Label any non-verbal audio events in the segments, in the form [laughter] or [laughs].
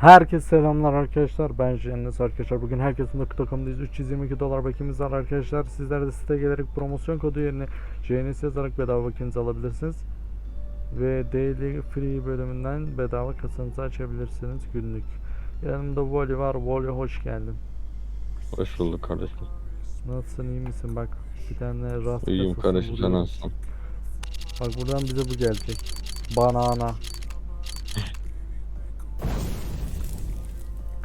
Herkese selamlar arkadaşlar. Ben Jennes arkadaşlar. Bugün herkesin Nokta.com'dayız. 322 dolar bakiyemiz var arkadaşlar. Sizler de site gelerek promosyon kodu yerine JNS yazarak bedava bakiyenizi alabilirsiniz. Ve Daily Free bölümünden bedava kasanızı açabilirsiniz günlük. Yanımda Wally var. Wally hoş geldin. Hoş bulduk kardeşim. Nasılsın iyi misin? Bak bir tane rast İyiyim kardeşim sen nasılsın? Bak buradan bize bu gelecek. Banana.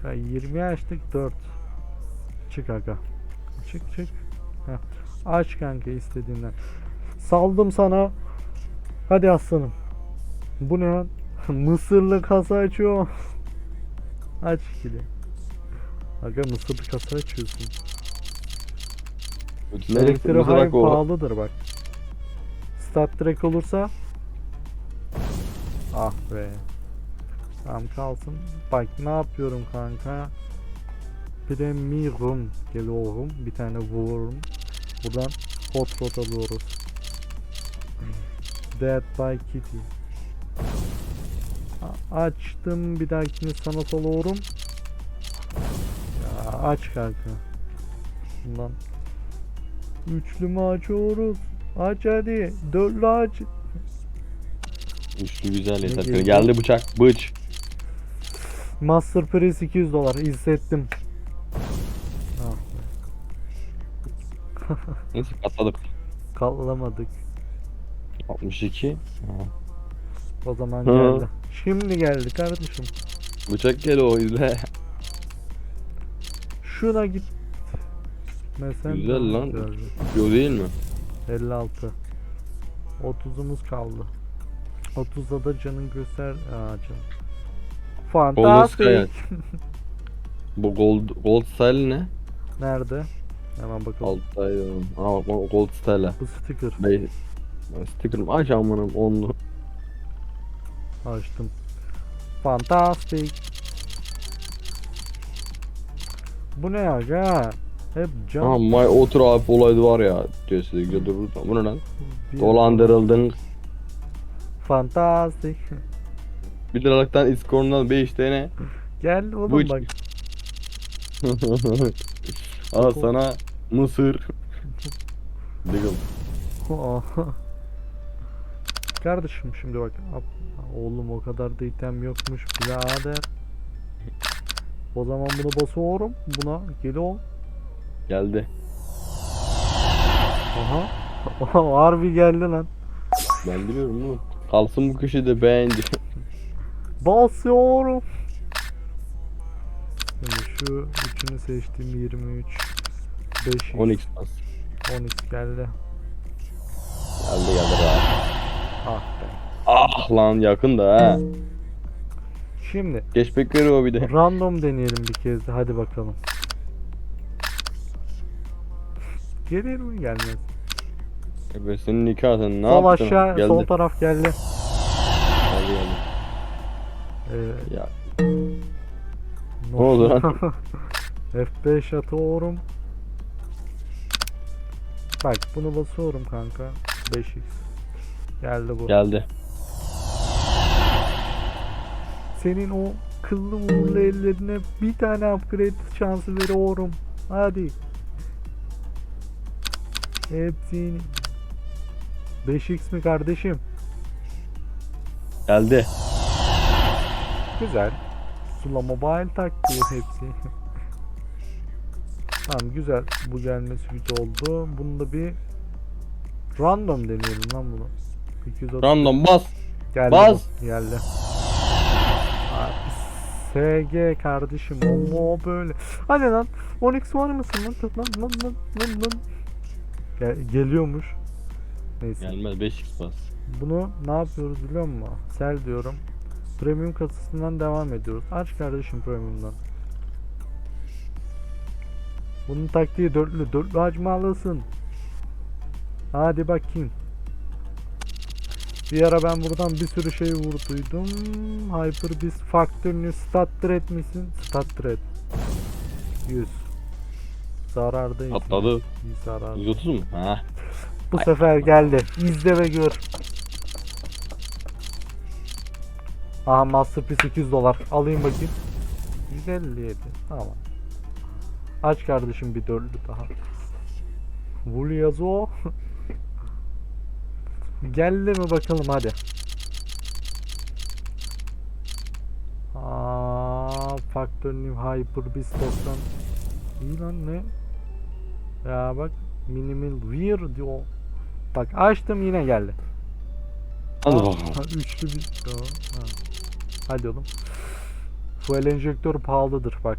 Kanka 20 açtık 4. Çık aga. Çık çık. Heh. Aç kanka istediğinden. Saldım sana. Hadi aslanım. Bu ne lan? [laughs] Mısırlı kasa açıyor. [laughs] Aç ikili. Aga mısırlı kasa açıyorsun. Mesela hayır pahalıdır bak. Stat direkt olursa Ah be. Tamam kalsın. Bak ne yapıyorum kanka. Premium geliyorum. Bir tane vururum. Buradan hot rod alıyoruz. [clears throat] Dead by Kitty. A- Açtım bir dahakini sana salıyorum. Ya aç kanka. Bundan Üçlü mü açıyoruz? Aç hadi. Dörtlü aç. üçlü güzel geldi? Geldi bıçak bıç. Master Price 200 dolar. İzlettim. Neyse katladık. kallamadık. 62. Ha. O zaman Hı. geldi. Şimdi geldi kardeşim. Bıçak gel o izle. Şuna git. Mesela Güzel lan. Yo değil mi? 56. 30'umuz kaldı. 30'da da canın göster. Aa canım. Fantastik. Bu gold gold style ne? Nerede? Hemen bakalım. Alttaydı. Aa bak o gold style. Bu sticker. Bey. Sticker'ım aç amınım onlu. Açtım. Fantastik. Bu ne aga? Hep cam. Ha my otur abi olaydı var ya. Kesinlikle durur. Bu ne lan? bir- Dolandırıldın. Fantastik. 1 liralıktan iskorundan 5 tane. Gel oğlum Bu bak. [laughs] Al sana mısır. [laughs] Diggle. Kardeşim şimdi bak. ap- Oğlum o kadar da item yokmuş birader. O zaman bunu basıyorum. Buna geliyor. Geldi. Aha. [laughs] Harbi geldi lan. Ben biliyorum bunu. Kalsın bu köşede beğendi. Basıyorum. Şimdi şu üçünü seçtim 23 5 10x bas. 12 geldi. Geldi geldi rahat. Ah be. Ah lan yakın da ha. Şimdi Geçmek veriyor bir de. random deneyelim bir kez de hadi bakalım. Gelir mi gelmez. Evet senin nikah sen ne sol yaptın? aşağı geldi. sol taraf. Geldi geldi. Ee, Ya ne oldu lan? [laughs] F5 atıyorum. Bak bunu basıyorum kanka. 5x. Geldi bu. geldi. Senin o kıllı uğurlu ellerine bir tane upgrade şansı veriyorum. Hadi. Hepsini. 5x mi kardeşim? Geldi. Güzel. Sula Mobile taktiği hepsi. tamam güzel. Bu gelmesi güzel oldu. Bunu da bir random deneyelim lan bunu. 230 Random bas. geldi bas. bu, Geldi. Abi, SG kardeşim o mu o böyle. Hadi lan 10x var mısın lan? Lan lan lan lan lan. Gel, geliyormuş. Neyse. Gelmez 5x bas. Bunu ne yapıyoruz biliyor musun? Sel diyorum. Premium kasasından devam ediyoruz. Aç kardeşim premiumdan. Bunun taktiği dörtlü. Dörtlü açmalısın. Hadi bakayım. Bir ara ben buradan bir sürü şey vurduydum. Hyper Beast Factory'ni stat threat misin? Stat threat. 100. Zarardayız. Atladı. İyi zarar. 130 mu? Ha. Bu sefer geldi. İzle ve gör. Aha Masterpiece 200 dolar. Alayım bakayım. 157. Tamam. Aç kardeşim bir dörtlü daha. Vulyazo. [laughs] Geldi mi bakalım hadi. Aa, Factor New Hyper Beast 90. İyi lan ne? Ya bak Minimal Weird diyor. Bak açtım yine geldi. Bakalım. Ha, üçlü bir. Ha. Hadi oğlum. Fuel enjektör pahalıdır bak.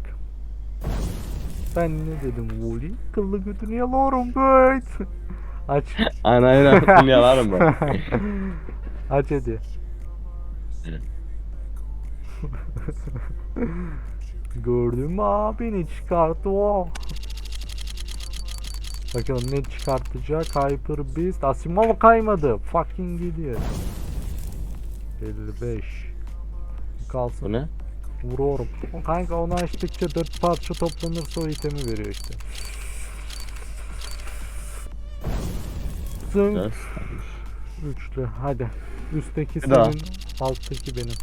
Ben ne dedim Wooly? Kıllı götünü yalarım böyle. Aç. [laughs] Aynen aynen. Bunu yalarım ben. [laughs] Aç hadi. [laughs] Gördün mü abini çıkarttı o. Bakalım ne çıkartacak Hyper Beast Asimov kaymadı Fucking gidiyor 55 Kalsın Bu ne? Vuruyorum Kanka onu açtıkça 4 parça toplanırsa o itemi veriyor işte Zınk. Üçlü hadi Üstteki Bir daha. senin Alttaki benim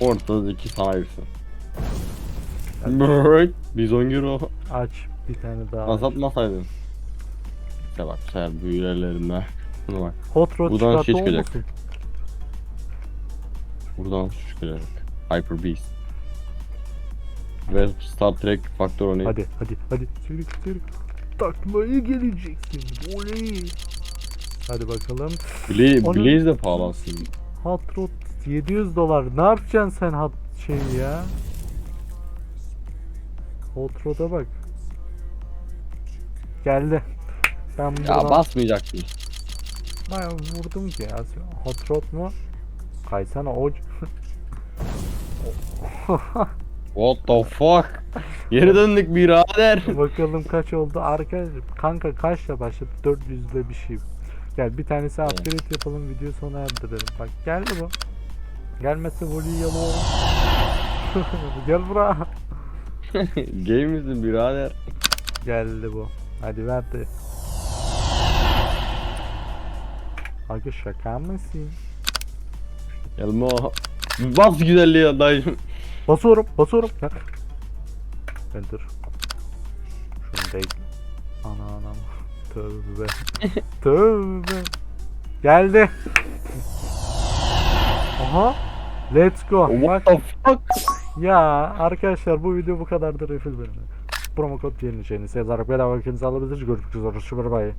Ortadaki sahibisin. Brrrr. Bizon euro. Aç bir tane daha Az atmasaydın. İşte bak sen büyülerlerinde. Şuna bak. Hot Rod Buradan şey çıkacak. olmasın? Buradan çıkacak. Hyper Beast. Ve Star Trek Faktör 12. Hadi hadi hadi sürük sürük. Taklaya geleceksin. Oley. Hadi bakalım. Blaze, Onun- Blaze de pahalı aslında. Hot Rod 700 dolar. Ne yapacaksın sen hot şey ya? Hot Rod'a bak. Geldi. Ben Ya buradan basmayacaktın. bayağı vurdum ki ya. Hot Rod mu? Kaysana o. What the fuck? Geri döndük birader. [laughs] Bakalım kaç oldu arkadaş. Kanka kaçla başladı? 400'de bir şey. Gel bir tanesi upgrade yapalım video sona erdirelim. Bak geldi bu. Gelmezse voley yalı [laughs] Gel bura. [laughs] Game misin birader? Geldi bu. Hadi ver de. Aga şaka mısın? Gelme o. Bas güzelliği ya dayım. Basıyorum, basıyorum. Gel. Enter. Şunu değil. Ana anam. Tövbe. [laughs] Tövbe. Geldi. Aha. Let's go. What the fuck? ya arkadaşlar bu video bu kadardır refil bölümü. Promo kod yerine şeyinizi yazarak bedava kendinizi alabilirsiniz. Görüşmek üzere. Bye bye.